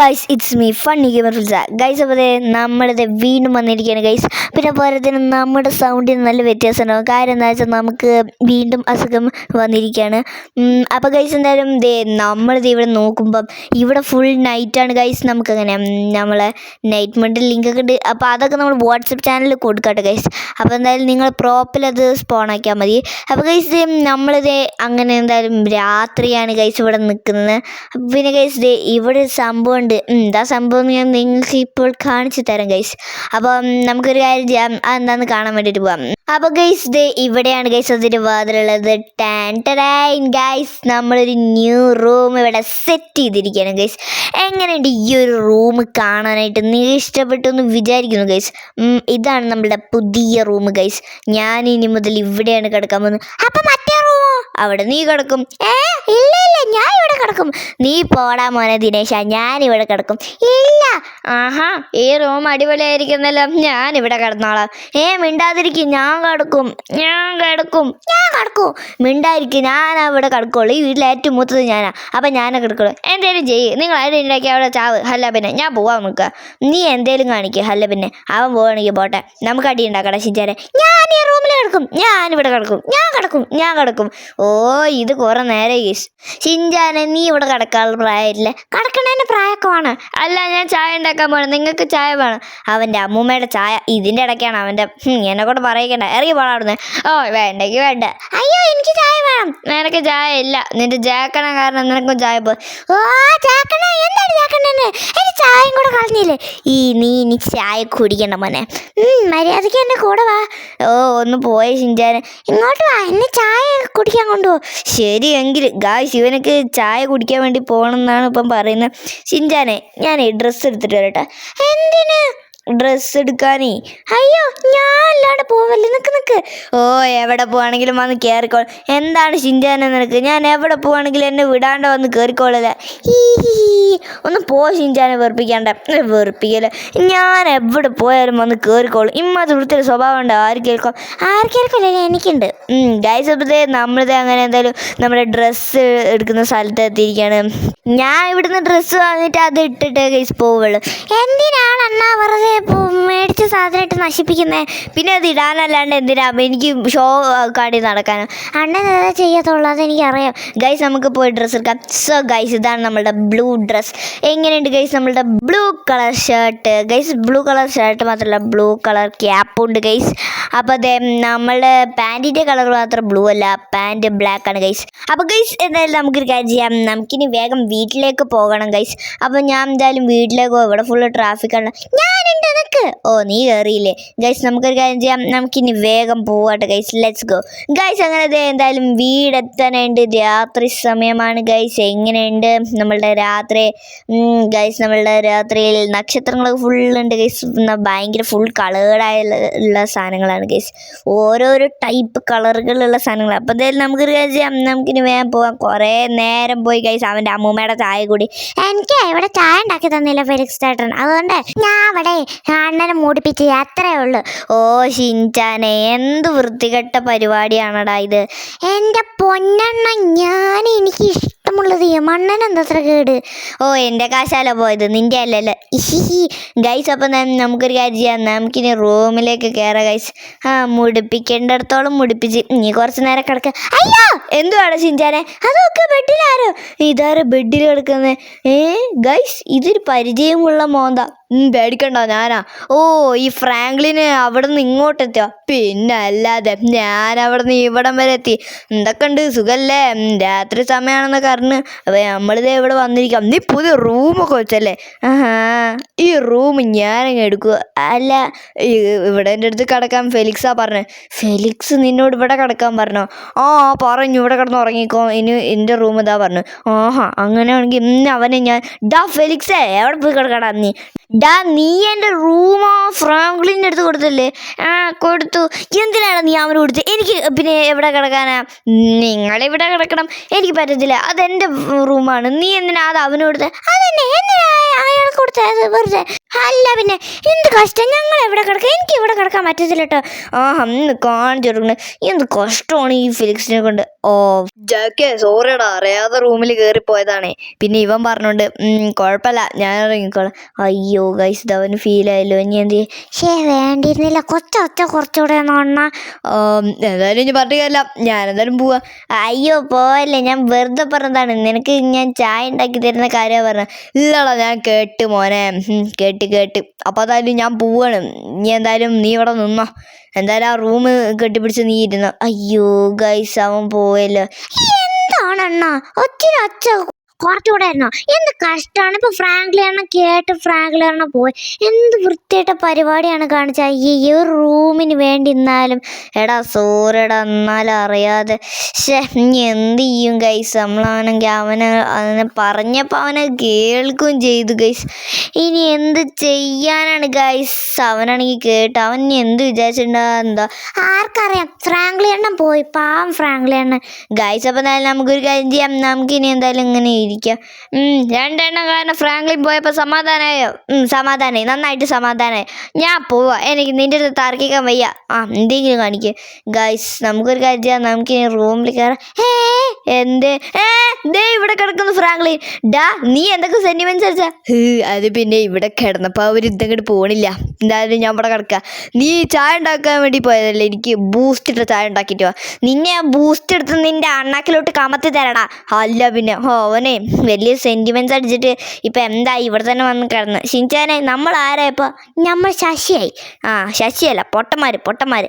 Guys it's me funny gamer ഫിൽസ guys അപ്പോൾ നമ്മളിത് വീണ്ടും വന്നിരിക്കുകയാണ് ഗൈസ് പിന്നെ പോലെ തന്നെ നമ്മുടെ സൗണ്ടിന് നല്ല വ്യത്യാസം ഉണ്ടാവും കാര്യം എന്താ വെച്ചാൽ നമുക്ക് വീണ്ടും അസുഖം വന്നിരിക്കുകയാണ്. അപ്പോൾ ഗൈസ് എന്തായാലും ദേ നമ്മളിത് ഇവിടെ നോക്കുമ്പം ഇവിടെ ഫുൾ നൈറ്റാണ് ഗൈസ് നമുക്കങ്ങനെ അങ്ങനെ നമ്മളെ നൈറ്റ് മണ്ടിൽ ലിങ്ക് ഒക്കെ ഉണ്ട്. അപ്പോൾ അതൊക്കെ നമ്മൾ വാട്സപ്പ് ചാനലിൽ കൊടുക്കട്ടെ ഗൈസ് അപ്പോൾ എന്തായാലും നിങ്ങൾ പ്രോപ്പിൽ അത് സ്പോൺ ആക്കിയാൽ മതി. അപ്പോൾ ഗൈസ് നമ്മളിത് അങ്ങനെ എന്തായാലും രാത്രിയാണ് ഗൈസ് ഇവിടെ നിൽക്കുന്നത്. പിന്നെ ഗൈസ് ഇവിടെ സംഭവം ഉണ്ട്. എന്താ സംഭവം ഞാൻ നിങ്ങൾക്ക് ഇപ്പോൾ കാണിച്ചു തരാം ഗൈസ് അപ്പം നമുക്കൊരു കാര്യം ചെയ്യാം. അതെന്താന്ന് കാണാൻ വേണ്ടിയിട്ട് പോവാം. അപ്പോൾ ഗൈസ് ദേ ഇവിടെയാണ് ഗൈസ് അതിന്റെ വാതിലുള്ളത്. ടാൻ ഗൈസ് നമ്മളൊരു ന്യൂ റൂം ഇവിടെ സെറ്റ് ചെയ്തിരിക്കുകയാണ് ഗൈസ് എങ്ങനെയുണ്ട് ഈ ഒരു റൂം കാണാനായിട്ട്? നീ ഇഷ്ടപ്പെട്ടു എന്ന് വിചാരിക്കുന്നു ഗൈസ് ഇതാണ് നമ്മളുടെ പുതിയ റൂം ഗൈസ് ഞാൻ ഇനി മുതൽ ഇവിടെയാണ് കിടക്കാൻ പോകുന്നത്. അപ്പം അവിടെ നീ കിടക്കും. ഏ ഇല്ല ഇല്ല ഞാൻ ഇവിടെ കിടക്കും. നീ പോടാ മോനെ ദിനേശ ഞാൻ ഇവിടെ കിടക്കും. ഇല്ല. ആഹാ ഈ റൂം അടിപൊളിയായിരിക്കുന്നല്ലോ. ഞാൻ ഇവിടെ കിടന്നോളാം. ഏ മിണ്ടാതിരിക്കും ഞാൻ കിടക്കും. ഞാൻ കിടക്കും. ഞാൻ കിടക്കും. മിണ്ടായിരിക്കും ഞാൻ അവിടെ കിടക്കുള്ളൂ. ഈ വീട്ടിൽ ഏറ്റവും മൂത്തത് ഞാനാ. അപ്പം ഞാനേ കിടക്കുള്ളൂ. എന്തേലും ചെയ്യ്. നിങ്ങൾ ആരും ഉണ്ടാക്കി അവിടെ ചാവ്? അല്ല പിന്നെ ഞാൻ പോവാൻ നിൽക്കുക നീ എന്തേലും കാണിക്കുക അല്ല പിന്നെ അവൻ പോവാണെങ്കിൽ പോട്ടെ. നമുക്ക് അടി ഉണ്ടാക്കടാ ശിഞ്ചാരെ. ഞാൻ ഈ റൂമിൽ കിടക്കും. ഞാൻ ഇവിടെ കിടക്കും. ഞാൻ കിടക്കും. ഞാൻ കിടക്കും. ഓ ഇത് കുറെ നേരെ ഗീസ് ഷിൻജാനെ നീ ഇവിടെ കിടക്കാനുള്ള പ്രായമില്ല. കിടക്കണേന്റെ പ്രായമൊക്കെ വേണം അല്ല ഞാൻ ചായ ഉണ്ടാക്കാൻ പോകണം നിങ്ങൾക്ക് ചായ വേണം. അവന്റെ അമ്മൂമ്മയുടെ ചായ ഇതിന്റെ ഇടയ്ക്കാണ്. അവന്റെ എന്നെ കൂടെ പറയിക്കണ്ട. ഇറങ്ങി പോകണം അവിടുന്ന്. ഓ വേണ്ടെങ്കിൽ വേണ്ട. അയ്യോ എനിക്ക് ചായ വേണം. നിനക്ക് ചായ ഇല്ല. നിന്റെ ജാക്കണ കാരണം നിനക്കും ചായ പോ ഓ ജാക്കണ എന്താണ് എന്റെ ചായയും കൂടെ കളഞ്ഞില്ലേ? ഈ നീ ഇനി ചായ കുടിക്കണ്ട മോനെ. മര്യാദയ്ക്ക് എന്റെ കൂടെ വാ. ഓ ഒന്ന് പോയ ഷിൻജാനെ. ഇങ്ങോട്ട് വാ എന്നെ ചായ കുടിക്കാൻ കൊണ്ടുപോകും ശരിയെങ്കിൽ ഗായ് ശിവനക്ക് ചായ കുടിക്കാൻ വേണ്ടി പോകണം എന്നാണ് ഇപ്പം പറയുന്നത്. ചിഞ്ചാനെ ഞാൻ ഡ്രസ്സ് എടുത്തിട്ട് വരട്ടെ. എന്തിന്? ഡ്രസ്സ് എടുക്കാനേ. അയ്യോ ഞാൻ അല്ലാണ്ട് പോവല്ലേ? നിക്ക് നിക്ക്. ഓ എവിടെ പോവാണെങ്കിലും വന്ന് കയറിക്കോൾ എന്താണ് ഷിൻജാനെ നിനക്ക്? ഞാൻ എവിടെ പോവാണെങ്കിലും എന്നെ വിടാണ്ട് വന്ന് കയറിക്കോളല്ലേ. ഒന്ന് പോ ഷിൻജാനെ വെറുപ്പിക്കാണ്ട. വെറുപ്പിക്കല്ലേ വെറുപ്പിക്കൽ. ഞാൻ എവിടെ പോയാലും വന്ന് കയറിക്കോളും ഇമ്മാതിരി വൃത്തിയുടെ സ്വഭാവം ഉണ്ട്? ആര് കേൾക്കും? ആര് കേൾക്കില്ലല്ലേ എനിക്കുണ്ട്. ഗൈസ് അപ്പോഴത്തെ നമ്മളിത് അങ്ങനെ എന്തായാലും നമ്മുടെ ഡ്രസ്സ് എടുക്കുന്ന സ്ഥലത്ത് എത്തിയിരിക്കുകയാണ് ഞാൻ ഇവിടുന്ന് ഡ്രസ്സ് വാങ്ങിയിട്ട് അത് ഇട്ടിട്ട് ഗൈസ് പോവുള്ളൂ. എന്തിനാണ് അണ്ണാ വെറുതെ മേടിച്ച സാധനമായിട്ട് നശിപ്പിക്കുന്നേ. പിന്നെ അത് ഇടാനല്ലാണ്ട് എന്തിനാ? എനിക്ക് ഷോ കാടി നടക്കാനോ. അണ്ണൻ എന്താ ചെയ്യത്തുള്ളൂ? അതെനിക്കറിയാം. ഗൈസ് നമുക്ക് പോയി ഡ്രസ്സ് എടുക്കാം. സോ ഗൈസ് ഇതാണ് നമ്മളുടെ ബ്ലൂ ഡ്രസ്സ് എങ്ങനെയുണ്ട് ഗൈസ് നമ്മളുടെ blue colour shirt guys blue colour shirt മാത്രമല്ല ബ്ലൂ കളർ ക്യാപ്പും ഉണ്ട് ഗൈസ് അപ്പോൾ അതെ നമ്മളുടെ പാന്റിന്റെ കളർ മാത്രം ബ്ലൂ അല്ല. പാന്റ് ബ്ലാക്ക് ആണ് ഗൈസ് അപ്പോൾ ഗൈസ് എന്തായാലും നമുക്കൊരു കാര്യം ചെയ്യാം. നമുക്കിനി വേഗം വീട്ടിലേക്ക് പോകണം ഗൈസ് അപ്പോൾ ഞാൻ എന്തായാലും വീട്ടിലേക്ക് പോകും ഇവിടെ ഫുള്ള് ട്രാഫിക്കാണ് ഞാനുണ്ട് ഓ നീ കയറിയില്ലേ ഗൈസ് നമുക്കൊരു കാര്യം ചെയ്യാം. നമുക്കിനി വേഗം പോവാട്ടെ ഗൈസ് ലെറ്റ്സ് ഗോ ഗൈസ് അങ്ങനെ ദേ എന്തായാലും വീടെത്താനുണ്ട് രാത്രി സമയമാണ് ഗൈസ് എങ്ങനെയുണ്ട് നമ്മളുടെ രാത്രി? ഗൈസ് നമ്മളുടെ രാത്രിയിൽ നക്ഷത്രങ്ങൾ ഫുള്ളുണ്ട് ഗൈസ് ഭയങ്കര ഫുൾ കളേർഡായുള്ള സാധനങ്ങളാണ് ഗൈസ് ഓരോരോ ടൈപ്പ് കളറുകളുള്ള സാധനങ്ങൾ അപ്പോൾ എന്തായാലും നമുക്കൊരു കാര്യം ചെയ്യാം. നമുക്കിനി വേഗം പോവാം. കുറേ നേരം പോയി ഗൈസ് അവന്റെ അമ്മൂമ്മയുടെ ചായ കൂടി. എനിക്ക് ഇവിടെ ചായ ഉണ്ടാക്കി തന്നില്ല ഫെലിക്സ് ചേട്ടൻ. അതുകൊണ്ട് ഞാൻ അവിടെ അണ്ണനെ മൂടിപ്പിച്ച് അത്രേ ഉള്ളു. ഓ ഷിൻചാനെ എന്ത് വൃത്തികെട്ട പരിപാടിയാണടാ ഇത്. എന്റെ പൊന്നെണ്ണ ഞാൻ എനിക്ക് ഇഷ്ടമുള്ളത്? മണ്ണൻ അത്ര കേട്? ഓ എന്റെ കാശാല പോയത്. നിന്റെ അല്ലല്ലോ. ഇഹിഹി. ഗൈസ് അപ്പം നമുക്കൊരു കാര്യം ചെയ്യാം. നമുക്കിനി റൂമിലേക്ക് കയറാം ഗൈസ് ആ മുടിപ്പിക്കേണ്ടിടത്തോളം മുടിപ്പിച്ച്. നീ കുറച്ച് നേരം കിടക്ക. അയ്യോ! എന്തുവാണ് ചിഞ്ചാനെ? അതൊക്കെ ബെഡിലാരോ? ഇതാരോ ബെഡിൽ കിടക്കുന്നത് ഏ ഗൈസ് ഇതൊരു പരിചയമുള്ള മോന്ത. പേടിക്കണ്ട ഞാനാ. ഓ ഈ ഫ്രാങ്ക്ലിന് അവിടെ നിന്ന് ഇങ്ങോട്ട് എത്തിയോ പിന്നെ അല്ലാതെ ഞാൻ അവിടെ നിന്ന് ഇവിടം വരെ എത്തി. എന്തൊക്കെ ഉണ്ട് സുഖല്ലേ രാത്രി സമയമാണെന്നൊക്കെ അറിഞ്ഞ് അപ്പം നമ്മളിതേ ഇവിടെ വന്നിരിക്കാം. നീ പുതിയ റൂമൊക്കെ വെച്ചല്ലേ? ആഹാ ഈ റൂം ഞാനങ്ങ് എടുക്കുക. അല്ല ഇവിടെ എന്റെ അടുത്ത് കിടക്കാൻ ഫെലിക്സാ പറഞ്ഞത് ഫെലിക്സ് നിന്നോട് ഇവിടെ കിടക്കാൻ പറഞ്ഞോ? ആ പറഞ്ഞു ഇവിടെ കിടന്ന് ഉറങ്ങിക്കോ. ഇനി എന്റെ റൂം ഇതാ പറഞ്ഞു. ആഹാ അങ്ങനെയാണെങ്കിൽ ഇന്ന് അവനെ ഞാൻ ഡാ ഫെലിക്സേ എവിടെ പോയി കിടക്കടാ നീ? ഡാ നീ എന്റെ റൂമോ ഫ്രാങ്ക്ലിന്റെ അടുത്ത് കൊടുത്തല്ലേ? ആ കൊടുത്തു. എന്തിനാണ് നീ അവന് കൊടുത്തത് എനിക്ക് പിന്നെ എവിടെ കിടക്കാനാ? നിങ്ങളിവിടെ കിടക്കണം. എനിക്ക് പറ്റത്തില്ല. അതെന്റെ റൂമാണ് നീ എന്തിനാ അത് അവന് കൊടുത്തത് അതെന്നെ എന്തിനാ അയാൾ കൊടുത്തത്? വെറുതെ. അല്ല പിന്നെ എന്ത് കഷ്ടം? ഞങ്ങൾ എവിടെ കിടക്കാം? എനിക്ക് ഇവിടെ കിടക്കാൻ പറ്റത്തില്ല കേട്ടോ ആ അന്ന് കാണിച്ചു കൊടുക്കണ എന്ത് കഷ്ടമാണ് ഈ ഫിലിക്സിനെ കൊണ്ട്. ഓ. ജാക്കേ സോറിയടാ അറിയാതെ റൂമിൽ കയറി പോയതാണേ. പിന്നെ ഇവൻ പറഞ്ഞോണ്ട് "ഉം, കുഴപ്പമില്ല ഞാൻ ഇറങ്ങിക്കോളാം. അയ്യോ ഗൈസ് ഇതവന് ഫീൽ ആയല്ലോ. ഇനി എന്ത് ഷേ വേണ്ടിയിരുന്നില്ല. കൊച്ച ഒച്ച കുറച്ചുകൂടെ നോണ്ണ ആം, എന്തായാലും ഇനി പറഞ്ഞിട്ട് കാര്യമില്ല ഞാൻ എന്തായാലും പോവാ. അയ്യോ പോവല്ലേ. ഞാൻ വെറുതെ പറഞ്ഞതാണ്. നിനക്ക് ഞാൻ ചായ ഉണ്ടാക്കി തരുന്ന കാര്യമാണ് പറഞ്ഞത്. ഇല്ലടാ ഞാൻ കേട്ട് മോനെ. ഉം, കേട്ട് കേട്ട്. അപ്പോൾ അതായാലും ഞാൻ പോവാണ്. നീ എന്തായാലും നീ ഇവിടെ നിന്നോ. എന്തായാലും ആ റൂം കെട്ടിപ്പിടിച്ച് നീ ഇരുന്നോ. അയ്യോ ഗൈസ് അവൻ പോയല്ലോ. എന്താണ് അണ്ണ? ഒത്തിരി ഒച്ച കുറച്ചുകൂടെ ആയിരുന്നോ എന്ത് കഷ്ടമാണ് ഇപ്പൊ ഫ്രാങ്ക്ലി അണ്ണ കേട്ട് ഫ്രാങ്ക്ലി അണ്ണ പോയി. എന്ത് വൃത്തിയായിട്ട പരിപാടിയാണ് കാണിച്ച. ഈ ഒരു റൂമിന് വേണ്ടി ഇന്നാലും. എടാ സോറിയടാ എന്നാലും അറിയാതെ. ഷെ ഇനി എന്ത് ചെയ്യും ഗൈസ് നമ്മളാണെങ്കിൽ അവനെ അവനെ പറഞ്ഞപ്പോൾ അവനെ കേൾക്കുകയും ചെയ്തു ഗൈസ് ഇനി എന്ത് ചെയ്യാനാണ് ഗൈസ് അവനാണെങ്കിൽ കേട്ട് അവൻ എന്ത് വിചാരിച്ചിട്ടുണ്ടാ? എന്താ? ആർക്കറിയാം. ഫ്രാങ്ക്ലി അണ്ണൻ പോയി. പാവം ഫ്രാങ്ക്ലി അണ്ണൻ ഗൈസ് അപ്പം എന്തായാലും നമുക്കൊരു കാര്യം ചെയ്യാം. നമുക്കിനി എന്തായാലും ഇങ്ങനെ ഇരിക്കാം. രണ്ടെണ്ണം കാരണം ഫ്രാങ്ക്ലിൻ പോയപ്പോൾ സമാധാനമായോ സമാധാനമായി നന്നായിട്ട് സമാധാനമായി ഞാൻ പോവാ. എനിക്ക് നിന്റെ അടുത്ത് തർക്കിക്കാൻ വയ്യ. ആ എന്തെങ്കിലും കാണിക്കുക ഗൈസ് നമുക്കൊരു കാര്യം ചെയ്യാം. നമുക്ക് ഇനി റൂമിൽ കയറാം ഏ എന്ത്? ഏ ദേ ഇവിടെ കിടക്കുന്നു ഫ്രാങ്ക്ലിൻ. ഡാ നീ എന്തൊക്കെ സെന്റിമെന്റ്സ് അടിച്ചാ? അത് പിന്നെ ഇവിടെ കിടന്നപ്പോൾ അവർ ഇതങ്ങോട്ട് പോണില്ല. എന്തായാലും ഞാൻ ഇവിടെ കിടക്കുക നീ ചായ ഉണ്ടാക്കാൻ വേണ്ടി പോയതല്ലേ? എനിക്ക് ബൂസ്റ്റ് ഇട്ട ചായ ഉണ്ടാക്കിയിട്ട് വാ. നിന്നെ ആ ബൂസ്റ്റ് എടുത്ത് നിന്റെ അണ്ണാക്കിലോട്ട് കമത്തി തരണ അല്ല പിന്നെ ഹോ അവനെ വലിയ സെന്റിമെന്റ്സ് അടിച്ചിട്ട് ഇപ്പം എന്താ ഇവിടെ തന്നെ വന്ന് കിടന്ന്? ഷിൻചാനെ നമ്മൾ ആരാ ഇപ്പോൾ നമ്മൾ ശശിയായി. ആ ശശിയല്ല പൊട്ടന്മാര് പൊട്ടന്മാര്.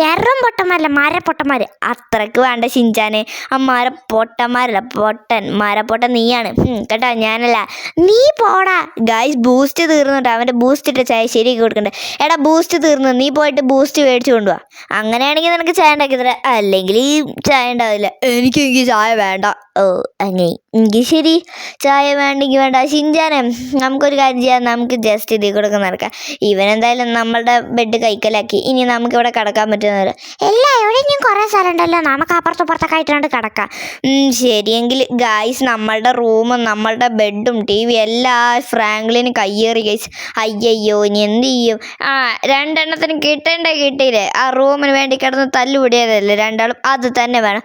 വെറും പൊട്ടന്മാരല്ല മര പൊട്ടന്മാര്. അത്രയ്ക്ക് വേണ്ട ഷിൻചാനെ. ആ മര പൊട്ടന്മാരല്ല പൊട്ടൻ മരപ്പൊട്ടൻ നീയാണ്. കേട്ടോ ഞാനല്ല. നീ പോടാ. ഗായ്സ് ബൂസ്റ്റ് തീർന്നിട്ട് അവന്റെ ബൂസ്റ്റ് ഇട്ട ചായ ശരിയാക്കി കൊടുക്കണ്ടേ? എടാ ബൂസ്റ്റ് തീർന്നു. നീ പോയിട്ട് ബൂസ്റ്റ് മേടിച്ചു കൊണ്ടുവാ. അങ്ങനെയാണെങ്കിൽ നിനക്ക് ചായ ഉണ്ടാക്കി തരാം. അല്ലെങ്കിൽ ഈ ചായ ഉണ്ടാവില്ല. എനിക്ക് എനിക്ക് ചായ വേണ്ട. ഓ അങ്ങനെ എനിക്ക് ശരി. ചായ വേണ്ടെങ്കിൽ വേണ്ട. ശിഞ്ചാനെ നമുക്കൊരു കാര്യം ചെയ്യാം. നമുക്ക് ജസ്റ്റ് ഇതിൽ കൂടെ നടക്കാം. ഇവനെന്തായാലും നമ്മളുടെ ബെഡ് കൈക്കലാക്കി. ഇനി നമുക്ക് ഇവിടെ കിടക്കാൻ പറ്റുന്ന എല്ലാ എവിടെയെങ്കിലും കുറേ സ്ഥലം ഉണ്ടല്ലോ. നമുക്ക് അപ്പുറത്തും പുറത്തൊക്കെ ആയിട്ടുണ്ട് കിടക്കാം. ശരിയെങ്കിൽ ഗായ്സ് നമ്മളുടെ റൂമും നമ്മളുടെ ബെഡും ടി വി എല്ലാ ഫ്രാങ്ക്ലിന് കയ്യേറി ഗൈസ് അയ്യയ്യോ ഇനി എന്ത് ചെയ്യും ആ രണ്ടെണ്ണത്തിന് കിട്ടേണ്ട കിട്ടിയില്ലേ? ആ റൂമിന് വേണ്ടി കിടന്ന് തല്ലുപിടിയതല്ലേ രണ്ടാളും? അത് തന്നെ വേണം.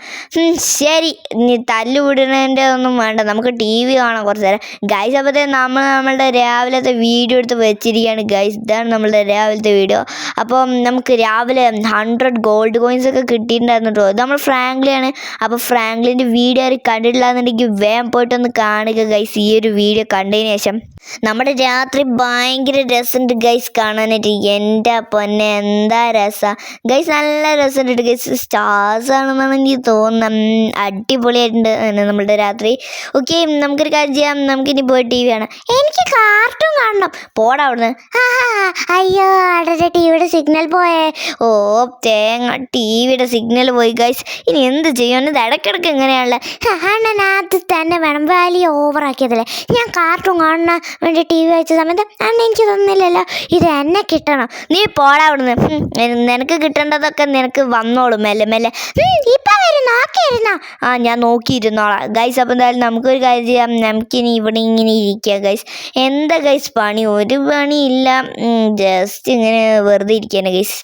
ശരി. നീ തല്ലുപിടുന്നതിന്റെ ഒന്നും വേണ്ട. നമുക്ക് ടി വി കാണാം കുറച്ച് നേരം. ഗൈസ് അപ്പോഴത്തെ നമ്മൾ നമ്മളുടെ രാവിലത്തെ വീഡിയോ എടുത്ത് വെച്ചിരിക്കുകയാണ്. ഗൈസ് ഇതാണ് നമ്മളുടെ രാവിലത്തെ വീഡിയോ. അപ്പം നമുക്ക് രാവിലെ ഹൺഡ്രഡ് ഗോൾഡ് കോയിൻസ് ഒക്കെ കിട്ടിയിട്ടുണ്ടായിരുന്നു കേട്ടോ ഇത് നമ്മൾ ഫ്രാങ്ക്ലിയാണ് അപ്പോൾ ഫ്രാങ്ക്ലിന്റെ വീഡിയോ ആരും കണ്ടിട്ടില്ല എന്നുണ്ടെങ്കിൽ വേഗം പോയിട്ടൊന്ന് കാണുക. ഗൈസ് ഈ ഒരു വീഡിയോ കണ്ടതിന് ശേഷം. നമ്മുടെ രാത്രി ഭയങ്കര രസമുണ്ട് ഗൈസ് കാണാനായിട്ട് എന്റെ പൊന്നെ എന്താ രസം. ഗൈസ് നല്ല രസമുണ്ട് ഗൈസ് സ്റ്റാർസ് ആണെന്നാണ് എനിക്ക് തോന്നുന്നത് അടിപൊളിയായിട്ടുണ്ട് നമ്മളുടെ രാത്രി. ഓക്കെ നമുക്കൊരു കാര്യം ചെയ്യാം. നമുക്കിനി പോയി ടി വി കാണാം. എനിക്ക് കാർട്ടൂൺ കാണണം. പോടാ അവിടുന്ന്. അയ്യോ അവിടെ ടിവിയുടെ സിഗ്നൽ പോയേ. ഓ തേങ്ങ ടി വിയുടെ സിഗ്നൽ പോയി ഗൈസ് ഇനി എന്ത് ചെയ്യും? ഇത് ഇടയ്ക്കിടയ്ക്ക് എങ്ങനെയാണല്ലേ അണ്ണനകത്ത് തന്നെ വേണം വാലി ഓവറാക്കിയതല്ലേ ഞാൻ കാർട്ടൂൺ കാണാൻ വേണ്ടി ടി വി വെച്ച സമയത്ത് അണ്ണ എനിക്ക് തന്നില്ലല്ലോ. ഇത് എന്നെ കിട്ടണം. നീ പോടാ അവിടുന്ന്. നിനക്ക് കിട്ടേണ്ടതൊക്കെ നിനക്ക് വന്നോളും മെല്ലെ മെല്ലെ. ഇപ്പൊ വരും നോക്കിയിരുന്നോ ആ ഞാൻ നോക്കിയിരുന്നോളാം. ഗൈസ് അപ്പം എന്തായാലും നമുക്കൊരു കാര്യം ചെയ്യാം. നമുക്കിനി ഇവിടെ ഇങ്ങനെ ഇരിക്കുക ഗൈസ് എന്താ ഗൈസ് പണി? ഒരു പണിയില്ല. ജസ്റ്റ് ഇങ്ങനെ വെറുതെ ഇരിക്കുകയാണ് ഗൈസ്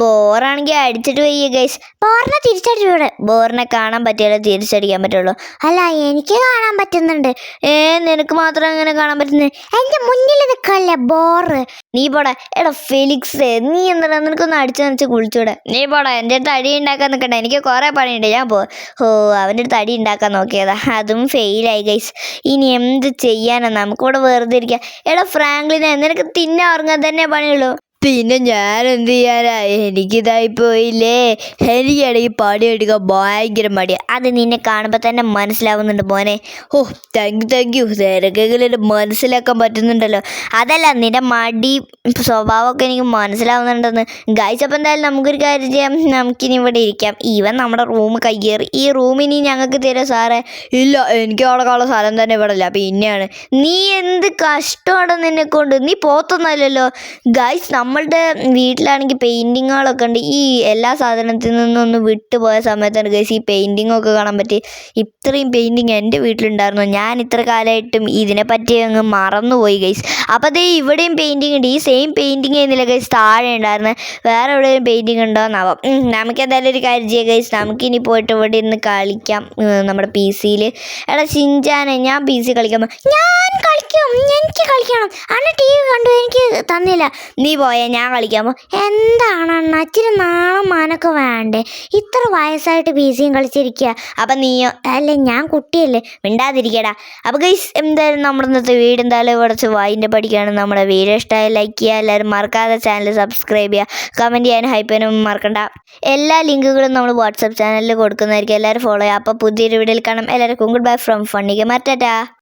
ബോറാണെങ്കിൽ അടിച്ചിട്ട് വയ്യ ഗൈസ് ബോറിനെ തിരിച്ചടിച്ചൂടെ ബോറിനെ കാണാൻ പറ്റിയാലേ തിരിച്ചടിക്കാൻ പറ്റുള്ളൂ. അല്ല എനിക്ക് കാണാൻ പറ്റുന്നുണ്ട്. ഏ നിനക്ക് മാത്രം അങ്ങനെ കാണാൻ പറ്റുന്നത്? എന്റെ മുന്നിൽ നിൽക്കല്ലേ ബോറ്. നീ പോടാ. എടാ ഫെലിക്സ് നീ എന്താ നിനക്കൊന്ന് അടിച്ചു നനച്ച് കുളിച്ചൂടെ? നീ പോടാ എന്റെ അടുത്ത് അടി ഉണ്ടാക്കാൻ നിൽക്കണ്ട എനിക്ക് കുറേ പണിയുണ്ട്. ഞാൻ പോ ഓ അവന്റെ അടുത്ത് അടി ഉണ്ടാക്കാൻ നോക്കിയതാ. അതും ഫെയിലായി ഗൈസ് ഇനി എന്ത് ചെയ്യാനാ? നമുക്കിവിടെ വെറുതെ ഇരിക്കാം. എടാ ഫ്രാങ്ക്ലിനെ നിനക്ക് തിന്നെ ഉറങ്ങാൻ തന്നെ പണിയുള്ളൂ. പിന്നെ ഞാൻ എന്ത് ചെയ്യാനാ? എനിക്കിതായി പോയില്ലേ എനിക്കാണെങ്കിൽ പണിയെടുക്കാൻ ഭയങ്കര മടി. അത് നിന്നെ കാണുമ്പോൾ തന്നെ മനസ്സിലാവുന്നുണ്ട് മോനെ. ഓ താങ്ക് യു താങ്ക് യു തിരക്കെങ്കിലും മനസ്സിലാക്കാൻ പറ്റുന്നുണ്ടല്ലോ. അതല്ല നിന്റെ മടി സ്വഭാവമൊക്കെ എനിക്ക് മനസ്സിലാവുന്നുണ്ടെന്ന്. ഗൈസ് അപ്പം എന്തായാലും നമുക്കൊരു കാര്യം ചെയ്യാം. നമുക്കിനി ഇവിടെ ഇരിക്കാം. ഈവൻ നമ്മുടെ റൂം കയ്യേറി. ഈ റൂമിനി ഞങ്ങൾക്ക് തരാം സാറേ? ഇല്ല എനിക്ക് അവിടെ സ്ഥലം തന്നെ ഇവിടെ ഇല്ല. പിന്നെയാണ് നീ എന്ത് കഷ്ടമാണ് നിന്നെ കൊണ്ട്? നീ പോത്തൊന്നല്ലല്ലോ ഗായ്സ് നമ്മൾ നമ്മളുടെ വീട്ടിലാണെങ്കിൽ പെയിന്റിങ്ങുകളൊക്കെ ഉണ്ട്. ഈ എല്ലാ സാധനത്തിൽ നിന്നൊന്ന് വിട്ടുപോയ സമയത്താണ് ഗൈസ് ഈ പെയിന്റിങ്ങൊക്കെ കാണാൻ പറ്റി ഇത്രയും പെയിന്റിങ് എന്റെ വീട്ടിലുണ്ടായിരുന്നു. ഞാൻ ഇത്ര കാലമായിട്ടും ഇതിനെപ്പറ്റി അങ്ങ് മറന്നുപോയി ഗൈസ് അപ്പോൾ അതേ ഇവിടെയും പെയിന്റിങ് ഉണ്ട്. ഈ സെയിം പെയിന്റിങ് ആയിരുന്നില്ല ഗൈസ് താഴെ ഉണ്ടായിരുന്നത് വേറെ എവിടെയും പെയിന്റിങ് ഉണ്ടോയെന്നാവാം നമുക്ക് എന്തായാലും ഒരു കാര്യം ചെയ്യാം ഗൈസ് നമുക്കിനി പോയിട്ട് ഇവിടെ ഇരുന്ന് കളിക്കാം നമ്മുടെ പി സിയിൽ എടാ ചിഞ്ചാനെ ഞാൻ പി സി കളിക്കാൻ പോ- ഞാൻ കളിക്കും. എനിക്ക് കളിക്കണം. അന്ന് ടി വി കണ്ടു. എനിക്ക് തന്നില്ല. നീ പോയാ. ഞാൻ കളിക്കാൻ എന്താണ് അണ്ണ? ഇച്ചിരി നാണം മാനൊക്കെ വേണ്ടേ? ഇത്ര വയസ്സായിട്ട് പി സിയും കളിച്ചിരിക്കുക അപ്പം നീയോ? അല്ല ഞാൻ കുട്ടിയല്ലേ. മിണ്ടാതിരിക്കടാ. അപ്പോൾ ഗൈസ് എന്തായാലും നമ്മുടെ ഇന്നത്തെ വീട് എന്തായാലും കുറച്ച് വായിന്റെ പഠിക്കുകയാണ് നമ്മുടെ വീഡിയോ ഇഷ്ടമായി ലൈക്ക് ചെയ്യുക. എല്ലാവരും മറക്കാതെ ചാനൽ സബ്സ്ക്രൈബ് ചെയ്യുക. കമന്റ് ചെയ്യാനും ഹൈപ്പനും മറക്കണ്ട. എല്ലാ ലിങ്കുകളും നമ്മൾ വാട്സപ്പ് ചാനലിൽ കൊടുക്കുന്നതായിരിക്കും. എല്ലാവരും ഫോളോ ചെയ്യുക. അപ്പോൾ പുതിയൊരു വീഡിയോയിൽ കാണാം. എല്ലാവർക്കും ഗുഡ് ബൈ ഫ്രം ഫണ്ണിക്ക് മറ്റാ